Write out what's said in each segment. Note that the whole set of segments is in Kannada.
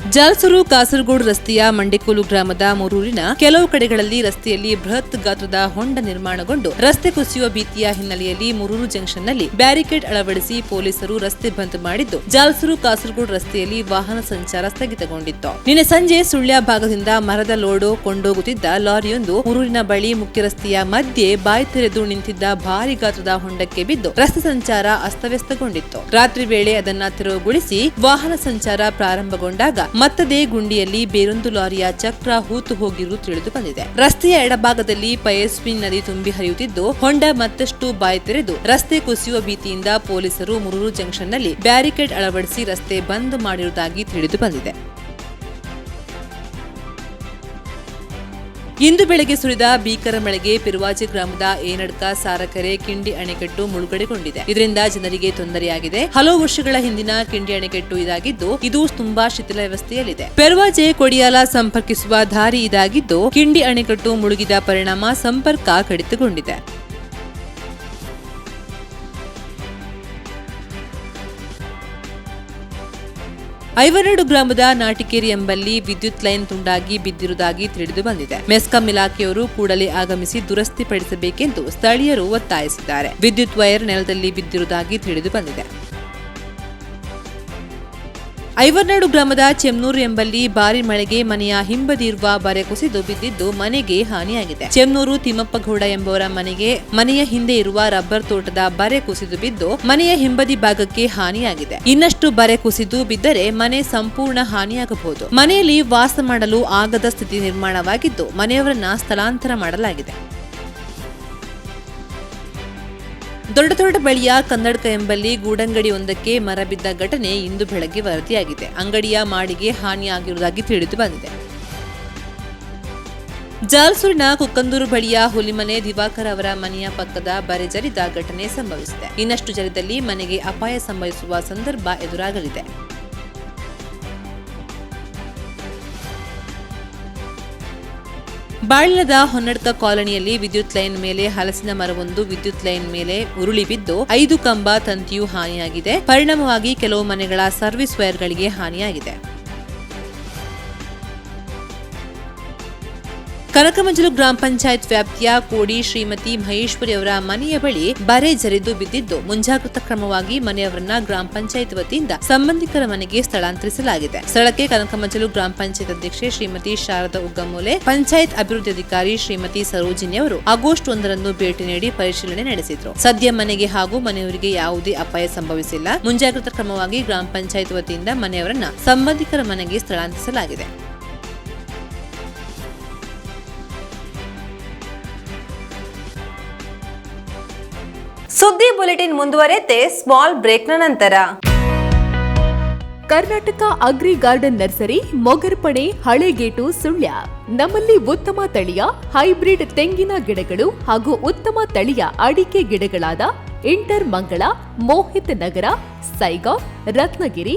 ಜಾಲ್ಸೂರು ಕಾಸರಗೋಡು ರಸ್ತೆಯ ಮಂಡಿಕೋಲು ಗ್ರಾಮದ ಮೂರೂರಿನ ಕೆಲವು ಕಡೆಗಳಲ್ಲಿ ರಸ್ತೆಯಲ್ಲಿ ಬೃಹತ್ ಗಾತ್ರದ ಹೊಂಡ ನಿರ್ಮಾಣಗೊಂಡು ರಸ್ತೆ ಕುಸಿಯುವ ಭೀತಿಯ ಹಿನ್ನೆಲೆಯಲ್ಲಿ ಮೂರೂರು ಜಂಕ್ಷನ್ನಲ್ಲಿ ಬ್ಯಾರಿಕೇಡ್ ಅಳವಡಿಸಿ ಪೊಲೀಸರು ರಸ್ತೆ ಬಂದ್ ಮಾಡಿದ್ದು ಜಾಲ್ಸೂರು ಕಾಸರಗೋಡು ರಸ್ತೆಯಲ್ಲಿ ವಾಹನ ಸಂಚಾರ ಸ್ಥಗಿತಗೊಂಡಿತ್ತು. ನಿನ್ನೆ ಸಂಜೆ ಸುಳ್ಯ ಭಾಗದಿಂದ ಮರದ ಲೋಡು ಕೊಂಡೋಗುತ್ತಿದ್ದ ಲಾರಿಯೊಂದು ಮೂರೂರಿನ ಬಳಿ ಮುಖ್ಯ ರಸ್ತೆಯ ಮಧ್ಯೆ ಬಾಯಿ ತೆರೆದು ನಿಂತಿದ್ದ ಭಾರಿ ಗಾತ್ರದ ಹೊಂಡಕ್ಕೆ ಬಿದ್ದು ರಸ್ತೆ ಸಂಚಾರ ಅಸ್ತವ್ಯಸ್ತಗೊಂಡಿತ್ತು. ರಾತ್ರಿ ವೇಳೆ ಅದನ್ನ ತೆರವುಗೊಳಿಸಿ ವಾಹನ ಸಂಚಾರ ಪ್ರಾರಂಭಗೊಂಡಾಗ ಮತ್ತದೇ ಗುಂಡಿಯಲ್ಲಿ ಬೇರೊಂದು ಲಾರಿಯ ಚಕ್ರ ಹೂತು ಹೋಗಿರುವುದು ತಿಳಿದು ಬಂದಿದೆ. ರಸ್ತೆಯ ಎಡಭಾಗದಲ್ಲಿ ಪಯಸ್ವಿ ನದಿ ತುಂಬಿ ಹರಿಯುತ್ತಿದ್ದು, ಹೊಂಡ ಮತ್ತಷ್ಟು ಬಾಯಿ ತೆರೆದು ರಸ್ತೆ ಕುಸಿಯುವ ಭೀತಿಯಿಂದ ಪೊಲೀಸರು ಮುರೂರು ಜಂಕ್ಷನ್ನಲ್ಲಿ ಬ್ಯಾರಿಕೇಡ್ ಅಳವಡಿಸಿ ರಸ್ತೆ ಬಂದ್ ಮಾಡಿರುವುದಾಗಿ ತಿಳಿದು ಬಂದಿದೆ. ಇಂದು ಬೆಳಗ್ಗೆ ಸುರಿದ ಭೀಕರ ಮಳೆಗೆ ಪಿರುವಾಜಿ ಗ್ರಾಮದ ಏನಡ್ಕ ಸಾರಕೆರೆ ಕಿಂಡಿ ಅಣೆಕಟ್ಟು ಮುಳುಗಡೆಗೊಂಡಿದೆ. ಇದರಿಂದ ಜನರಿಗೆ ತೊಂದರೆಯಾಗಿದೆ. ಹಲವು ವರ್ಷಗಳ ಹಿಂದಿನ ಕಿಂಡಿ ಅಣೆಕಟ್ಟು ಇದಾಗಿದ್ದು, ಇದು ತುಂಬಾ ಶಿಥಿಲ ವ್ಯವಸ್ಥೆಯಲ್ಲಿದೆ. ಪೆರ್ವಾಜೆ ಕೊಡಿಯಾಲ ಸಂಪರ್ಕಿಸುವ ದಾರಿ ಇದಾಗಿದ್ದು, ಕಿಂಡಿ ಅಣೆಕಟ್ಟು ಮುಳುಗಿದ ಪರಿಣಾಮ ಸಂಪರ್ಕ ಕಡಿತಗೊಂಡಿದೆ. ಐವರೆಡು ಗ್ರಾಮದ ನಾಟಿಕೇರಿ ಎಂಬಲ್ಲಿ ವಿದ್ಯುತ್ ಲೈನ್ ತುಂಡಾಗಿ ಬಿದ್ದಿರುವುದಾಗಿ ತಿಳಿದು ಬಂದಿದೆ. ಮೆಸ್ಕಾಂ ಇಲಾಖೆಯವರು ಕೂಡಲೇ ಆಗಮಿಸಿ ದುರಸ್ತಿ ಪಡಿಸಬೇಕೆಂದು ಸ್ಥಳೀಯರು ಒತ್ತಾಯಿಸಿದ್ದಾರೆ. ವಿದ್ಯುತ್ ವೈರ್ ನೆಲದಲ್ಲಿ ಬಿದ್ದಿರುವುದಾಗಿ ತಿಳಿದು ಬಂದಿದೆ. ಐವರ್ನಾಡು ಗ್ರಾಮದ ಚೆಮ್ನೂರು ಎಂಬಲ್ಲಿ ಭಾರಿ ಮಳೆಗೆ ಮನೆಯ ಹಿಂಬದಿರುವ ಬರೆ ಕುಸಿದು ಬಿದ್ದಿದ್ದು ಮನೆಗೆ ಹಾನಿಯಾಗಿದೆ. ಚೆಮ್ನೂರು ತಿಮ್ಮಪ್ಪಗೌಡ ಎಂಬುವರ ಮನೆಗೆ ಮನೆಯ ಹಿಂದೆ ಇರುವ ರಬ್ಬರ್ ತೋಟದ ಬರೆ ಕುಸಿದು ಬಿದ್ದು ಮನೆಯ ಹಿಂಬದಿ ಭಾಗಕ್ಕೆ ಹಾನಿಯಾಗಿದೆ. ಇನ್ನಷ್ಟು ಬರೆ ಕುಸಿದು ಬಿದ್ದರೆ ಮನೆ ಸಂಪೂರ್ಣ ಹಾನಿಯಾಗಬಹುದು. ಮನೆಯಲ್ಲಿ ವಾಸ ಮಾಡಲು ಆಗದ ಸ್ಥಿತಿ ನಿರ್ಮಾಣವಾಗಿದ್ದು ಮನೆಯವರನ್ನ ಸ್ಥಳಾಂತರ ಮಾಡಲಾಗಿದೆ. ದೊಡ್ಡ ದೊಡ್ಡ ಬಳಿಯ ಕನ್ನಡಕ ಎಂಬಲ್ಲಿ ಗೂಡಂಗಡಿ ಒಂದಕ್ಕೆ ಮರ ಬಿದ್ದ ಘಟನೆ ಇಂದು ಬೆಳಗ್ಗೆ ವರದಿಯಾಗಿದೆ. ಅಂಗಡಿಯ ಮಾಡಿಗೆ ಹಾನಿಯಾಗಿರುವುದಾಗಿ ತಿಳಿದು ಬಂದಿದೆ. ಜಾಲ್ಸೂರಿನ ಕುಕ್ಕಂದೂರು ಬಳಿಯ ಹುಲಿಮನೆ ದಿವಾಕರ್ ಅವರ ಮನೆಯ ಪಕ್ಕದ ಬರೆ ಜರಿದ ಘಟನೆ ಸಂಭವಿಸಿದೆ. ಇನ್ನಷ್ಟು ಜರಿದಲ್ಲಿ ಮನೆಗೆ ಅಪಾಯ ಸಂಭವಿಸುವ ಸಂದರ್ಭ ಎದುರಾಗಲಿದೆ. ಬಾಳಿನದ ಹೊನ್ನಡ್ಕ ಕಾಲೋನಿಯಲ್ಲಿ ವಿದ್ಯುತ್ ಲೈನ್ ಮೇಲೆ ಹಲಸಿನ ಮರವೊಂದು ವಿದ್ಯುತ್ ಲೈನ್ ಮೇಲೆ ಉರುಳಿ ಬಿದ್ದು ಐದು ಕಂಬ ತಂತಿಯು ಹಾನಿಯಾಗಿದೆ. ಪರಿಣಾಮವಾಗಿ ಕೆಲವು ಮನೆಗಳ ಸರ್ವಿಸ್ ವೈರ್ಗಳಿಗೆ ಹಾನಿಯಾಗಿದೆ. ಕನಕಮಂಜಲು ಗ್ರಾಮ ಪಂಚಾಯತ್ ವ್ಯಾಪ್ತಿಯ ಕೋಡಿ ಶ್ರೀಮತಿ ಮಹೇಶ್ವರಿ ಅವರ ಮನೆಯ ಬಳಿ ಬರೆ ಜರಿದು ಬಿದ್ದಿದ್ದು, ಮುಂಜಾಗ್ರತಾ ಕ್ರಮವಾಗಿ ಮನೆಯವರನ್ನ ಗ್ರಾಮ ಪಂಚಾಯತ್ ವತಿಯಿಂದ ಸಂಬಂಧಿಕರ ಮನೆಗೆ ಸ್ಥಳಾಂತರಿಸಲಾಗಿದೆ. ಸ್ಥಳಕ್ಕೆ ಕನಕಮಂಜಲು ಗ್ರಾಮ ಪಂಚಾಯತ್ ಅಧ್ಯಕ್ಷೆ ಶ್ರೀಮತಿ ಶಾರದಾ ಉಗ್ಗಮೂಲೆ, ಪಂಚಾಯತ್ ಅಭಿವೃದ್ಧಿ ಅಧಿಕಾರಿ ಶ್ರೀಮತಿ ಸರೋಜಿನಿ ಅವರು ಆಗಸ್ಟ್ ಒಂದರಂದು ಭೇಟಿ ನೀಡಿ ಪರಿಶೀಲನೆ ನಡೆಸಿದರು. ಸದ್ಯ ಮನೆಗೆ ಹಾಗೂ ಮನೆಯವರಿಗೆ ಯಾವುದೇ ಅಪಾಯ ಸಂಭವಿಸಿಲ್ಲ. ಮುಂಜಾಗ್ರತಾ ಕ್ರಮವಾಗಿ ಗ್ರಾಮ ಪಂಚಾಯತ್ ವತಿಯಿಂದ ಮನೆಯವರನ್ನ ಸಂಬಂಧಿಕರ ಮನೆಗೆ ಸ್ಥಳಾಂತರಿಸಲಾಗಿದೆ. ಸುದ್ದಿ ಬುಲೆಟಿನ್ ಮುಂದುವರೆತೆ ಸ್ಮಾಲ್ ಬ್ರೇಕ್ನ ನಂತರ. Karnataka agri garden nursery Mogarpane Halegate, Sullia. ನಮ್ಮಲ್ಲಿ ಉತ್ತಮ ತಳಿಯ, ಹೈಬ್ರಿಡ್ ತೆಂಗಿನ ಗಿಡಗಳು ಹಾಗೂ ಉತ್ತಮ ತಳಿಯ ಅಡಿಕೆ ಗಿಡಗಳಾದ ಇಂಟರ್ ಮಂಗಳ, ಮೋಹಿತ್ ನಗರ ಸೈಗಾಂವ್ ರತ್ನಗಿರಿ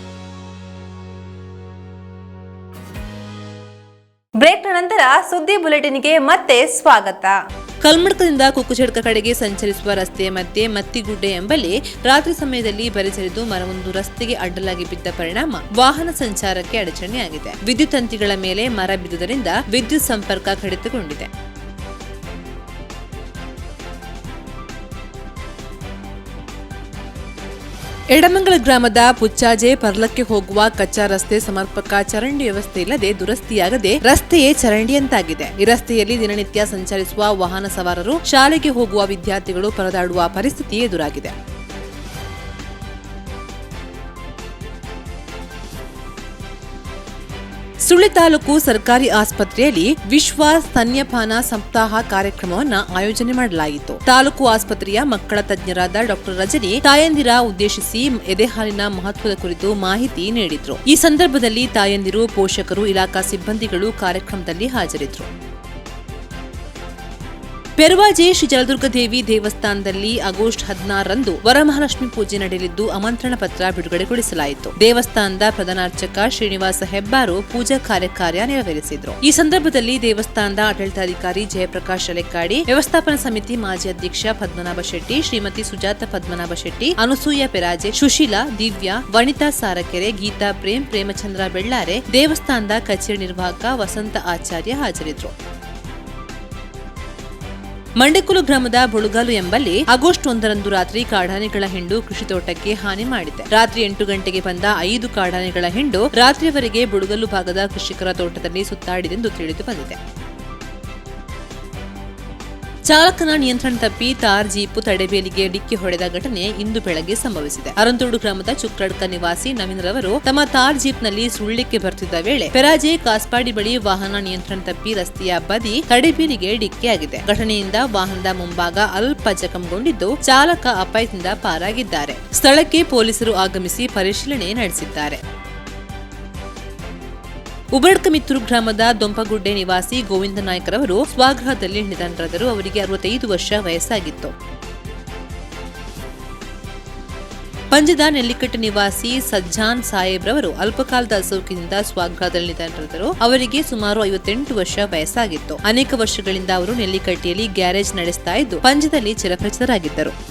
ಬ್ರೇಕ್ನ ನಂತರ ಸುದ್ದಿ ಬುಲೆಟಿನ್ಗೆ ಮತ್ತೆ ಸ್ವಾಗತ. ಕಲ್ಮಡ್ಕದಿಂದ ಕುಕ್ಕುಚಡ್ಕ ಕಡೆಗೆ ಸಂಚರಿಸುವ ರಸ್ತೆಯ ಮಧ್ಯೆ ಮತ್ತಿಗುಡ್ಡೆ ಎಂಬಲ್ಲಿ ರಾತ್ರಿ ಸಮಯದಲ್ಲಿ ಬರಿಸರಿದು ಮರವೊಂದು ರಸ್ತೆಗೆ ಅಡ್ಡಲಾಗಿ ಬಿದ್ದ ಪರಿಣಾಮ ವಾಹನ ಸಂಚಾರಕ್ಕೆ ಅಡಚಣೆಯಾಗಿದೆ. ವಿದ್ಯುತ್ ತಂತಿಗಳ ಮೇಲೆ ಮರ ಬಿದ್ದುದರಿಂದ ವಿದ್ಯುತ್ ಸಂಪರ್ಕ ಕಡಿತಗೊಂಡಿದೆ. ಎಡಮಂಗಲ ಗ್ರಾಮದ ಪುಚ್ಚಾಜೆ ಪರ್ಲಕ್ಕೆ ಹೋಗುವ ಕಚ್ಚಾ ರಸ್ತೆ ಸಮರ್ಪಕ ಚರಂಡಿ ವ್ಯವಸ್ಥೆ ಇಲ್ಲದೆ ದುರಸ್ತಿಯಾಗದೆ ರಸ್ತೆಯೇ ಚರಂಡಿಯಂತಾಗಿದೆ. ಈ ರಸ್ತೆಯಲ್ಲಿ ದಿನನಿತ್ಯ ಸಂಚರಿಸುವ ವಾಹನ ಸವಾರರು ಶಾಲೆಗೆ ಹೋಗುವ ವಿದ್ಯಾರ್ಥಿಗಳು ಪರದಾಡುವ ಪರಿಸ್ಥಿತಿ ಎದುರಾಗಿದೆ. ಸುಳ್ಳಿ ತಾಲೂಕು ಸರ್ಕಾರಿ ಆಸ್ಪತ್ರೆಯಲ್ಲಿ ವಿಶ್ವ ಸ್ತನ್ಯಪಾನ ಸಪ್ತಾಹ ಕಾರ್ಯಕ್ರಮವನ್ನು ಆಯೋಜನೆ ಮಾಡಲಾಯಿತು. ತಾಲೂಕು ಆಸ್ಪತ್ರೆಯ ಮಕ್ಕಳ ತಜ್ಞರಾದ ಡಾಕ್ಟರ್ ರಜನಿ ತಾಯಂದಿರ ಉದ್ದೇಶಿಸಿ ಎದೆಹಾಲಿನ ಮಹತ್ವದ ಕುರಿತು ಮಾಹಿತಿ ನೀಡಿದ್ರು. ಈ ಸಂದರ್ಭದಲ್ಲಿ ತಾಯಂದಿರು ಪೋಷಕರು, ಇಲಾಖಾ ಸಿಬ್ಬಂದಿಗಳು ಕಾರ್ಯಕ್ರಮದಲ್ಲಿ ಹಾಜರಿದ್ದರು ಪೆರುವಾಜೆ ಶ್ರೀ ದೇವಿ ದೇವಸ್ಥಾನದಲ್ಲಿ ಆಗಸ್ಟ್ ಹದಿನಾರರಂದು ವರಮಹಾಲಕ್ಷ್ಮಿ ಪೂಜೆ ನಡೆಯಲಿದ್ದು, ಆಮಂತ್ರಣ ಪತ್ರ ಬಿಡುಗಡೆಗೊಳಿಸಲಾಯಿತು. ದೇವಸ್ಥಾನದ ಪ್ರಧಾನಾರ್ಚಕ ಶ್ರೀನಿವಾಸ ಹೆಬ್ಬಾರು ಪೂಜಾ ಕಾರ್ಯಕಾರ್ಯ ನೆರವೇರಿಸಿದರು. ಈ ಸಂದರ್ಭದಲ್ಲಿ ದೇವಸ್ಥಾನದ ಆಡಳಿತಾಧಿಕಾರಿ ಜಯಪ್ರಕಾಶ್ ಅಲೆಕ್ಕಾಡಿ ವ್ಯವಸ್ಥಾಪನಾ ಸಮಿತಿ ಮಾಜಿ ಅಧ್ಯಕ್ಷ ಪದ್ಮನಾಭ ಶೆಟ್ಟಿ, ಶ್ರೀಮತಿ ಸುಜಾತ ಪದ್ಮನಾಭ ಶೆಟ್ಟಿ, ಅನುಸೂಯ ಪೆರಾಜೆ, ಸುಶೀಲಾ, ದಿವ್ಯಾ, ವನಿತಾ ಸಾರಕೆರೆ, ಗೀತಾ ಪ್ರೇಮ್, ಪ್ರೇಮಚಂದ್ರ ಬೆಳ್ಳಾರೆ, ದೇವಸ್ಥಾನದ ಕಚೇರಿ ನಿರ್ವಾಹಕ ವಸಂತ ಆಚಾರ್ಯ ಹಾಜರಿದ್ದರು ಮಂಡೆಕುಲು ಗ್ರಾಮದ ಬುಳುಗಾಲು ಎಂಬಲ್ಲಿ ಆಗಸ್ಟ್ ಒಂದರಂದು ರಾತ್ರಿ ಕಾಡಾನೆಗಳ ಹಿಂಡು ಕೃಷಿ ತೋಟಕ್ಕೆ ಹಾನಿ ಮಾಡಿದೆ. ರಾತ್ರಿ ಎಂಟು ಗಂಟೆಗೆ ಬಂದ ಐದು ಕಾಡಾನೆಗಳ ಹಿಂಡು ರಾತ್ರಿಯವರೆಗೆ ಬುಳುಗಲು ಭಾಗದ ಕೃಷಿಕರ ತೋಟದಲ್ಲಿ ಸುತ್ತಾಡಿದೆಂದು ತಿಳಿದು ಬಂದಿದೆ. ಚಾಲಕನ ನಿಯಂತ್ರಣ ತಪ್ಪಿ ತಾರ್ ಜೀಪು ತಡೆಬೇಲಿಗೆ ಡಿಕ್ಕಿ ಹೊಡೆದ ಘಟನೆ ಇಂದು ಬೆಳಗ್ಗೆ ಸಂಭವಿಸಿದೆ. ಅರಂತೋಡು ಗ್ರಾಮದ ಚುಕ್ರಡ್ಕ ನಿವಾಸಿ ನವೀನ್ ರವರು ತಮ್ಮ ತಾರ್ ಜೀಪ್ನಲ್ಲಿ ಸುಳ್ಳಿಕ್ಕೆ ಬರ್ತಿದ್ದ ವೇಳೆ ಪೆರಾಜೆ ಕಾಸ್ಪಾಡಿ ಬಳಿ ವಾಹನ ನಿಯಂತ್ರಣ ತಪ್ಪಿ ರಸ್ತೆಯ ಬದಿ ತಡೆಬೇಲಿಗೆ ಡಿಕ್ಕಿಯಾಗಿದೆ. ಘಟನೆಯಿಂದ ವಾಹನದ ಮುಂಭಾಗ ಅಲ್ಪ ಜಖಂಗೊಂಡಿದ್ದು ಚಾಲಕ ಅಪಾಯದಿಂದ ಪಾರಾಗಿದ್ದಾರೆ. ಸ್ಥಳಕ್ಕೆ ಪೊಲೀಸರು ಆಗಮಿಸಿ ಪರಿಶೀಲನೆ ನಡೆಸಿದ್ದಾರೆ. ಉಬಡ್ಕಮಿತ್ತೂರು ಗ್ರಾಮದ ದೊಂಪಗುಡ್ಡೆ ನಿವಾಸಿ ಗೋವಿಂದ ನಾಯ್ಕರವರು ಸ್ವಗೃಹದಲ್ಲಿ ನಿಧನರಾದರು. ಅವರಿಗೆ ಅರವತ್ತೈದು ವರ್ಷ ವಯಸ್ಸಾಗಿತ್ತು. ಪಂಜದ ನೆಲ್ಲಿಕಟ್ಟು ನಿವಾಸಿ ಸಜ್ಜಾನ್ ಸಾಹೇಬ್ರವರು ಅಲ್ಪಕಾಲದ ಅಸೌಖ್ಯದಿಂದ ಸ್ವಗೃಹದಲ್ಲಿ ನಿಧನರಾದರು. ಅವರಿಗೆ ಸುಮಾರು ಐವತ್ತೆಂಟು ವರ್ಷ ವಯಸ್ಸಾಗಿತ್ತು. ಅನೇಕ ವರ್ಷಗಳಿಂದ ಅವರು ನೆಲ್ಲಿಕಟ್ಟೆಯಲ್ಲಿ ಗ್ಯಾರೇಜ್ ನಡೆಸ್ತಾ ಇದ್ದು, ಪಂಜದಲ್ಲಿ ಚಿರಪರಿಚಿತರಾಗಿದ್ದರು.